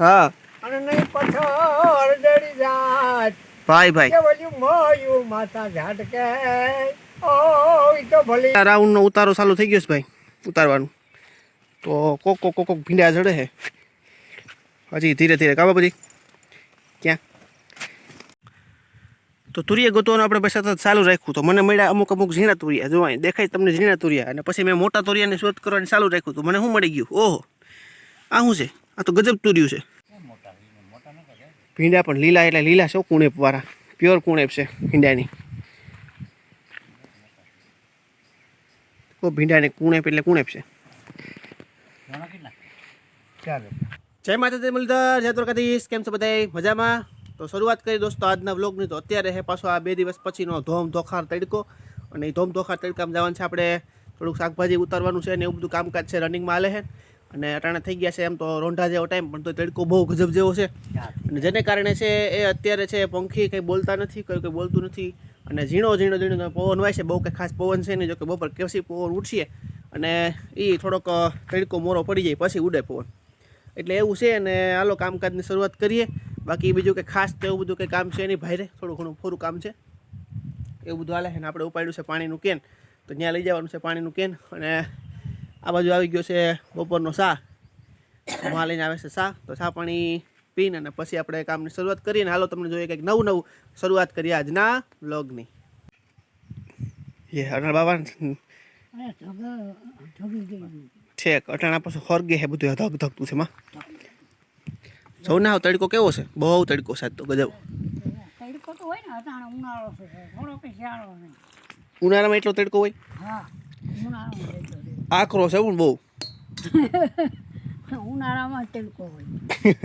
હા. અને નહીં પથ્થર જડી જાત. ભાઈ ભાઈ. કે મોયું માતા ઝાટકે. ઓ તો ભલી. આ રાઉન્ડનો ઉતારો ચાલુ થઈ ગયો છે ભાઈ ઉતારવાનું. તો કોક કોક કોક કોક ભીંડા જડે છે. હજી ધીરે ધીરે કાબા પછી ક્યાં? તો તુરિયા ગોતવાનું આપણે પછી સતત ચાલુ રાખ્યું. તો મને મળ્યા અમુક અમુક ઝીણા તુરિયા. જોવા દેખાય તમને ઝીણા તુરિયા. અને પછી મેં મોટા તુરિયાની શોધ કરવાની ચાલુ રાખ્યું. તો મને શું મળી ગયું? ઓહો. આ શું છે? આ તો ગજબ તુર્યું છે. ભીંડા પણ લીલા એટલે લીલા છે કુણેપ વાળા પ્યોર કુણેપ છે ભીંડાની. ભીંડાની કુણેપ એટલે કુણેપ છે. જય માતાજી મુલધર જય દ્વારકાધીશ. કેમ છો બધાય? મજામાં? તો શરૂઆત કરી દોસ્તો આજના વ્લોગની. તો અત્યારે હે પાછો આ બે દિવસ પછીનો ધોમ ધોખાર તડકો. અને એ ધોમ ધોખાર તડકામાં જવાનું છે આપણે થોડુંક શાકભાજી ઉતારવાનું છે ને એવું બધું કામકાજ છે રનિંગમાં આલે છે અને અટાણે થઈ ગયા છે એમ તો રોંઢા જેવો ટાઈમ પણ તો તડકો બહુ ગજબ જેવો છે. અને જેને કારણે છે એ અત્યારે છે પંખી કંઈ બોલતા નથી, કોઈ કંઈ બોલતું નથી. અને ઝીણો ઝીણો ઝીણો પવન હોય છે, બહુ કંઈ ખાસ પવન છે નહીં, જો કે બપોર કેસી પવન ઉઠશે અને એ થોડોક તડકો મોરો પડી જાય, પછી ઉડે પવન. એટલે એવું છે અને હાલો કામકાજની શરૂઆત કરીએ. બાકી બીજું કંઈ ખાસ તો એવું બધું કંઈ કામ છે નહીં, ભાઈ રે, થોડું ઘણું ફોરું કામ છે. એવું બધું હાલે છે ને આપણે ઉપાડ્યું છે પાણીનું કેન. તો ત્યાં લઈ જવાનું છે પાણીનું કેન, અને આ બાજુ આવી ગયો છે બપોરનો શા માં લઈને આવે છે શા તો સા પાણી પીને અને પછી આપણે કામની શરૂઆત કરીએ ને હાલો તમને જોઈએ કંઈક નવું નવું શરૂઆત કરીએ આજના વ્લોગની. એ અટણ બાબા ઠેક અટાણા પાછું હોરગે છે બધું ધક ધકતું છે માં જવું ના તડકો કેવો છે? બહુ તડકો છે તો ગજબ. તડકો તો હોય ને અટાણે ઉનાળો છે થોડો કે શિયાળો ઉનાળામાં એટલો તડકો હોય? હા ઉનાળામાં તડકો હોય. આકરો છે પણ બહુ. ઉનાળામાં તડકો હોય.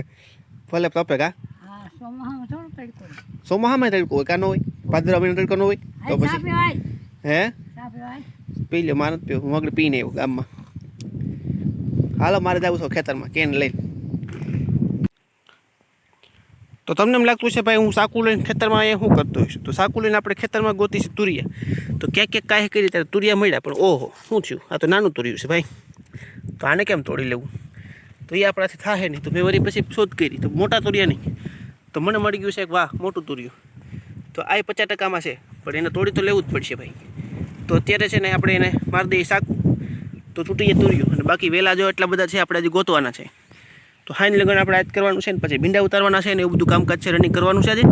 ભલે તપે કા? સોમાહામાં તડકો હોય. કાનો હોય ભાદરા મહિનો તડકો નો હોય? તો પછી હે? પી લ્યો મારે પીવું. હું આગળ પીને આવ્યો ગામમાં. હાલો મારે જવું છો ખેતરમાં કેન લઈને. તો તમને એમ લાગતું છે ભાઈ, હું સાકુ લઈને ખેતરમાં એ શું કરતો હોઈશ? તો સાકુ લઈને આપણે ખેતરમાં ગોતી છે તુરિયા. તો ક્યાંક ક્યાંક કાંઈ કરી ત્યારે તુરિયા મળ્યા, પણ ઓહો, શું થયું? આ તો નાનું તુર્યું છે, ભાઈ. તો આને કેમ તોડી લેવું? તો એ આપણાથી થાય નહીં. તો મેં વળી પછી શોધ કરી. તો મોટા તુરિયા નહીં. તો મને મળી ગયું છે એક વાહ, મોટું તુર્યું. તો આ પચાસ ટકામાં છે, પણ એને તોડી તો લેવું જ પડશે, ભાઈ. તો અત્યારે છે ને આપણે એને મારી દઈએ સાકું તો તૂટીએ તુર્યું. અને બાકી વેલા જો એટલા બધા છે, આપણે હજી ગોતવાના છે. તો હાઈન લગન આપણે આજ કરવાનું છે ને પછી ભીંડા ઉતારવાના છે ને એવું બધું કામકાજ છે રનિંગ કરવાનું છે આજે.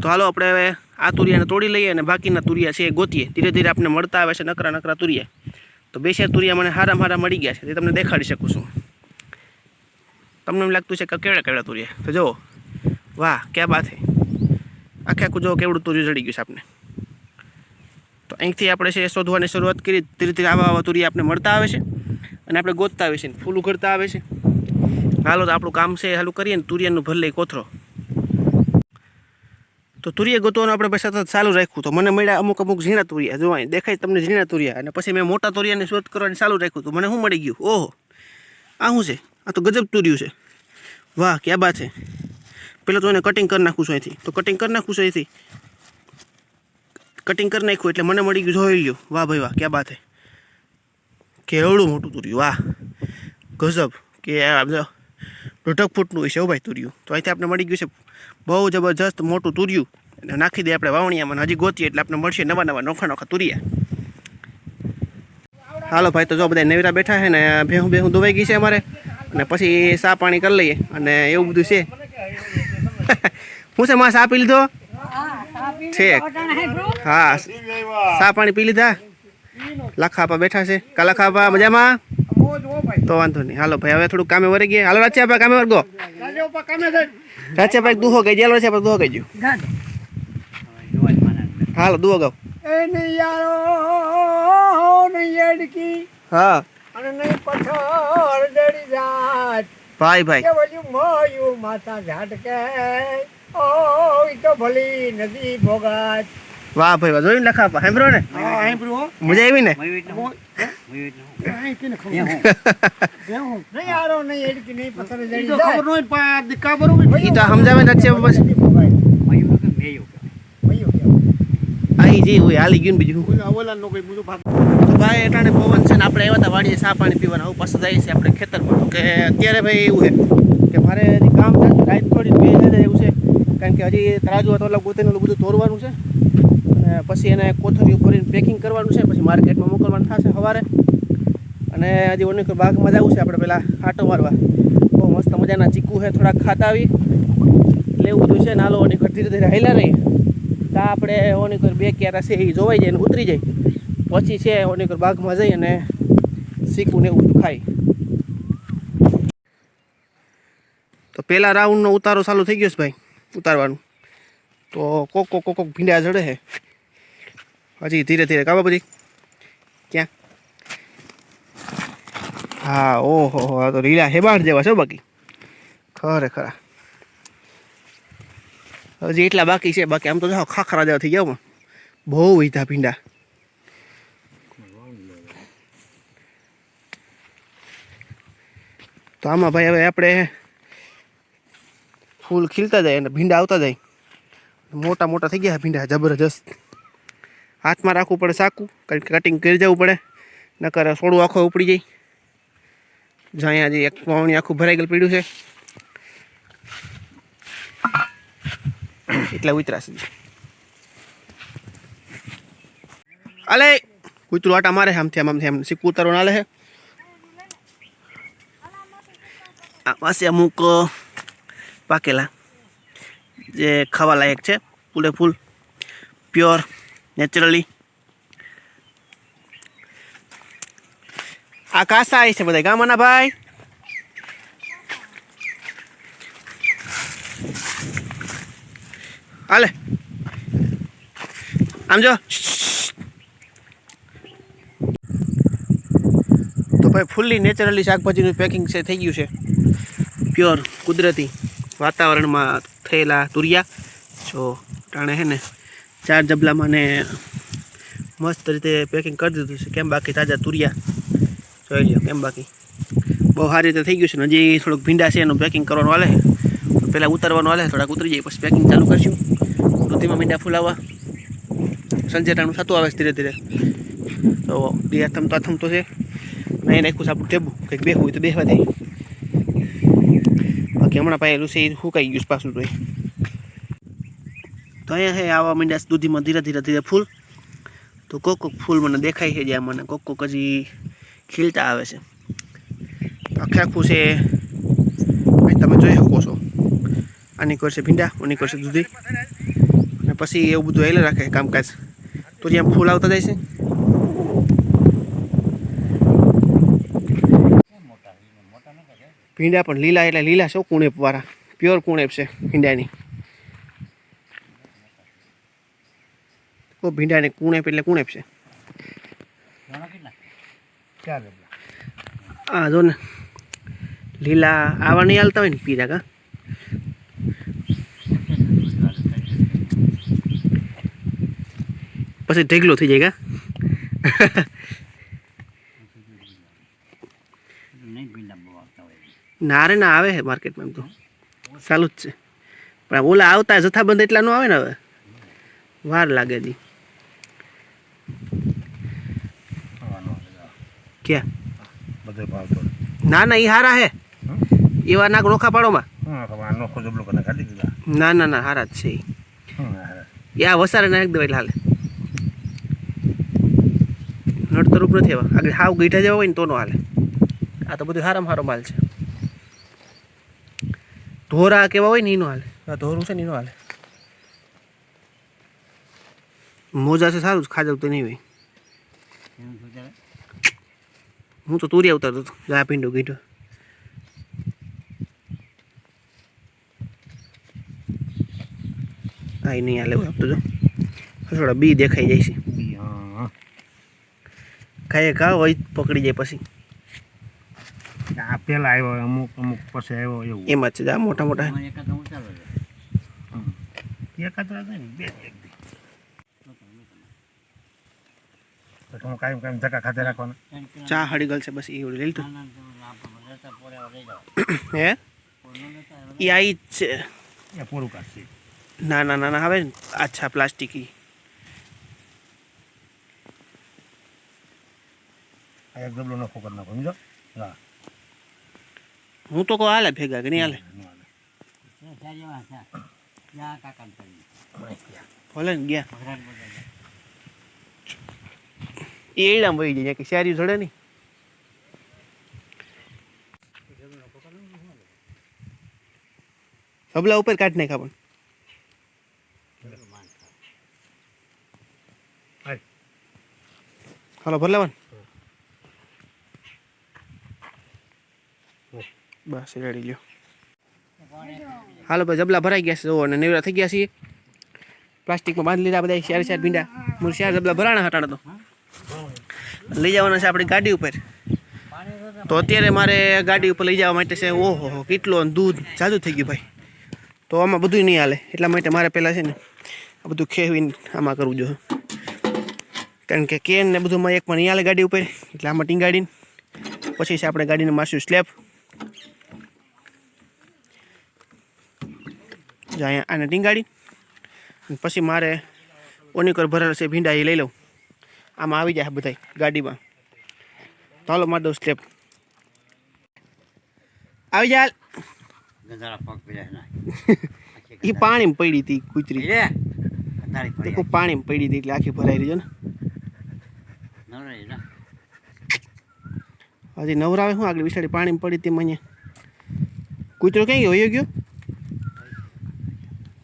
તો હાલો આપણે હવે આ તુરિયાને તોડી લઈએ અને બાકીના તુરિયા છે એ ગોતીએ. ધીરે ધીરે આપણે મળતા આવે છે નકરા નકરા તુરિયા. તો બે ચાર તુરિયા મને હારા હારા મળી ગયા છે, તે તમને દેખાડી શકું છું. તમને એમ લાગતું છે કે કેવડા કેવડા તુરિયા. તો જુઓ. વાહ, ક્યાં બાત હે. આખે આખું જો કેવડું તુરિયું જડી ગયું છે આપણે તો અહીંથી આપણે છે શોધવાની શરૂઆત કરી, ધીરે ધીરે આવા આવા તુરિયા આપણે મળતા આવે છે. અને આપણે ગોતતા આવે છે ને ફૂલ ઉઘડતા આવે છે. હાલો તો આપણું કામ છે, હાલું કરીએ ને તુરિયાનું ભલે કોથરો. તો તુરિયા ગોતવાનું આપણે પછી સતત ચાલુ રાખ્યું. તો મને મળ્યા અમુક અમુક ઝીણા તુરિયા. જોવાય દેખાય તમને ઝીણા તુરિયા. અને પછી મેં મોટા તુરિયાની શોધ કરવાની ચાલુ રાખ્યું. તો મને શું મળી ગયું? ઓહો. આ શું છે? આ તો ગજબ તુર્યું છે. વાહ, ક્યાં બા છે? પહેલાં તો એને કટિંગ કરી નાખું છું અહીંથી. તો કટિંગ કરી નાખું છું અહીંથી. કટિંગ કરી નાખ્યું એટલે મને મળી ગયું. જોઈ લ્યો. વાહ ભાઈ વાહ, ક્યાં બાત હે કેવડું મોટું તુર્યું વાહ. ગજબ. કે દોઢક ફૂટનું હશે હો ભાઈ તુર્યું. તો અહીંથી આપણે મળી ગયું છે બહુ જબરજસ્ત મોટું તુર્યું. અને નાખી દઈએ આપણે વાવણીયામાં હજી ગોતીએ એટલે આપણે મળશે નવા નવા નોખા નોખા તુરિયા. હાલો ભાઈ તો જો બધા નેવરા બેઠા છે ને ભેહું ભેહું દોવાઈ ગઈ છે અમારે. અને પછી સા પાણી કરી લઈએ. અને એવું બધું છે. હું છે માં સા પી લીધો? છે. હા સા પાણી પી લીધા? લખાપા બેઠા છે. કા લખાપા મજામાં? મોજ હો ભાઈ તો વાંધો નહીં. હાલો ભાઈ હવે થોડું કામે વરી ગયા. હાલો રાચિયાપા કામે વર્ગો. પા કામે દુહો ગઈ. જેલો છે દુહો ગઈ ગયું. હાલો દુહો ગાવ. એ નહીં યારો નહીં એડકી હા ભાઈ ભાઈ. કે બોલ્યું મોયું માતા ઝાટકે. ઓ તો ભલી નદી ભોગાત. વાહ ભાઈ વાહ જોઈને લખાપા સાંભળો ને? મજા આવી ને? જાય. સમજાવે ને બસ અહીં જે હોય હાલી ગયું બીજું ઓલા ઓલા નો કોઈ બીજું ભાગ. તો ભાઈ અટાણે પવન છે ને આપણે આવ્યા હતા વાડીએ ચા પાણી પીવાના. આવું પાછા જાય છે આપણે ખેતરમાં. કે અત્યારે ભાઈ એવું છે કે મારે હજી કામ થાય રાત થોડી બે એવું છે. કારણ કે હજી તરાજુ હતો ગોતેને ઓલું બધું તોરવાનું છે. પછી એને કોથળીઓ ભરીને પેકિંગ કરવાનું છે, પછી માર્કેટમાં મોકલવાનું થશે સવારે. અને હજી ઓનિકર બાગમાં જવું છે આપણે પેલા આટો મારવા. બહુ મસ્ત મજાના ચીકુ છે, થોડાક ખાતા આવી. એવું બધું છે, નાલો ઓની ધીરે ધીરે હેલા રહીએ ત્યાં આપણે ઓનિકર બે ક્યારા છે, એ જોવાઈ જાય ને ઉતરી જાય. પછી છે, ઓની કોઈ બાગમાં જઈ અને શીખવું ને એવું બધું ખાય. તો પહેલા રાઉન્ડનો ઉતારો ચાલુ થઈ ગયો છે ભાઈ, ઉતારવાનું. તો કોક કોક કોક ભીંડા જડે છે. હજી ધીરે ધીરે કાબા બધી ક્યાં? હા, ઓહો હો આ તો લીલા હેબાણ જેવા છે બાકી. ખરેખર હજી એટલા બાકી છે, બાકી આમ તો જાઓ, ખાખરા જેવા થઈ ગયા બહુ વીધા ભીંડા. તો આમાં ભાઈ હવે આપણે ફૂલ ખીલતા જાય અને ભીંડા આવતા જાય. મોટા મોટા થઈ ગયા ભીંડા, જબરજસ્ત. હાથમાં રાખવું પડે સાકું, કારણ કે કટિંગ કરી જવું પડે, નકર સોડું આખો ઉપડી જાય. જ્યાં જે એક વાવણી આખું ભરાઈ ગયેલું પડ્યું છે. એટલે ઉતરાશે. અલે કૂતરું આટા મારે આમથી, આમ આમથી, આમ સિક્કું ઉતારવાનું ના લે છે. આ પાસે અમુક પાકેલા, જે ખાવા લાયક છે ફૂલે ફૂલ પ્યોર નેચરલી આ કાસા આવી છે બધા ગામના ભાઈ હાલે આમ જો તો ભાઈ ફૂલ્લી નેચરલી શાકભાજીનું પેકિંગ છે, થઈ ગયું છે. પ્યોર કુદરતી વાતાવરણમાં થયેલા તુરિયા. જો ટાણે હે ને ચાર જબલામાં ને મસ્ત રીતે પેકિંગ કરી દીધું છે. કેમ બાકી? તાજા તુરિયા. જોઈ લ્યો, કેમ બાકી? બહુ સારી રીતે થઈ ગયું છે ને હજી થોડુંક ભીંડા છે એનું પેકિંગ કરવાનું હાલે. પહેલાં ઉતારવાનું હાલે, થોડાક ઉતરી જાય, પછી પેકિંગ ચાલુ કરશું. ઋતુમાં મીંડા ફૂલાવવા. સંજેટાનું થતું આવે છે ધીરે ધીરે. તો દી થમતો થમતો છે. નહીં નાખ્યું છે આપણું ટેબુ કંઈક બેહવું હોય તો બેહવા દે. બાકી હમણાં પાયેલું છે, એ સુકાઈ ગયું પાછું તો. તો અહીંયા હે આવા મીંડા દૂધીમાં ધીરે ધીરે ધીરે ફૂલ. તો કોક કોક ફૂલ મને દેખાય છે જ્યાં મને કોક કોક હજી ખીલતા આવે છે. આખે આખું છે અહીં તમે જોઈ શકો છો. આની કરશે ભીંડા ઓની કરશે દૂધી. અને પછી એવું બધું હેલે રાખે કામકાજ. તો જ્યાં ફૂલ આવતા જાય છે. ભીંડા પણ લીલા એટલે લીલા છે કુણેપ વાળા પ્યોર કુણેપ છે ભીંડાની. ઓ ભીંડાને કુણેપ એટલે કુણેપ છે. આ જો ને લીલા આવા નહીં હાલતા હોય ને પીરા કા? પછી ઢેગલો થઈ જાય કા? ના રે ના આવે છે માર્કેટમાં એમ તો. ચાલુ જ છે. પણ ઓલા આવતા જથ્થાબંધ એટલા નો આવે ને હવે? વાર લાગે જી ક્યાં? બધે ભાવતો ના ના એ હારા હે. એવા નાક નોખા પાડોમાં? ના ના ના હારા જ છે. એ આ વસારે નાખ દેવાય હાલે. નડતર ઉપર નથી આવ્યા આગળ હાવ ગઈઠા જેવા હોય ને તો નો હાલે. આ તો બધું હારામાં હારો માલ છે. ધોરા કેવા હોય ને એનો હાલે. આ ધોરું છે ને એનો હાલે. મોજા છે સારું જ ખાજવ તો નહીં હોય હું તો તુરિયા ઉતારતો હતો જા પીંડો ગીઢો. આ નહીં હાલે લેવું આપતો જો. થોડા બી દેખાઈ જાય છે. ખાઈએ ઘા હોય પકડી જાય પછી. આ પેલા આવ્યો અમુક અમુક પછી આવ્યો એવું. એમાં જ છે જા મોટા મોટા. એકાદ વાર એકાદ બે જ એક દી. તો હું કાયમ કાયમ ધક્કા ખાતે રાખવાના. ચા હળી ગલશે છે બસ એ લઈ લીધું હે? એ આઈ જ છે. એ પૂરું કાઢશે. ના ના ના ના હવે અચ્છા પ્લાસ્ટિક એક ડબલો નફો કરી નાખો સમજો? હા. હું તો કહું હાલે ભેગા કે નહીં હાલે? ભલે ને ગયા. એ એડામ વહી જાય, કે શેરી જોડે નહીં. સબલા ઉપર કાઢ નાખા પણ હાલ. ભરલાવન. બસ, રેડી લ્યો. હાલો, ભાઈ જબલા ભરાઈ ગયા છે જોવો અને નેવરા થઈ ગયા છીએ. પ્લાસ્ટિકમાં બાંધી લીધા બધા ચાર ચાર ભીંડા. મૂળ ચાર જબલા ભરાણા હટાણા તો. લઈ જવાના છે આપણી ગાડી ઉપર. તો અત્યારે મારે ગાડી ઉપર લઈ જવા માટે છે. ઓહો કેટલો દૂધ જાજુ થઈ ગયું ભાઈ. તો આમાં બધું નહીં હાલે. એટલા માટે મારે પહેલાં છે ને આ બધું ખેવીને આમાં કરવું જોઈએ. કારણ કે કેન ને બધું એક પણ નહીં હાલે ગાડી ઉપર. એટલે આમાં ટીંગાડીને પછી છે આપણે ગાડીને મારશું સ્લેબ. અહીંયા આને ટીંગાડી પછી મારે ઓનિકર ભરેલ છે ભીંડા એ લઈ લઉં. આમાં આવી જાય બધા ગાડીમાં. તો હાલો મારી દઉં સ્લેબ આવી જાય. એ પાણીમાં પડી હતી કૂતરી. પાણીમાં પડી હતી એટલે આખી ભરાઈ રહી ને. હજી નવરાવે શું? આગળ વિચારી પાણીમાં પડી હતી મને કૂતરો ક્યાં ગયો? ગયો?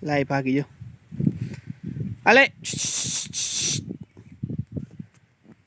લાઈ ભાગી ગયો. અલે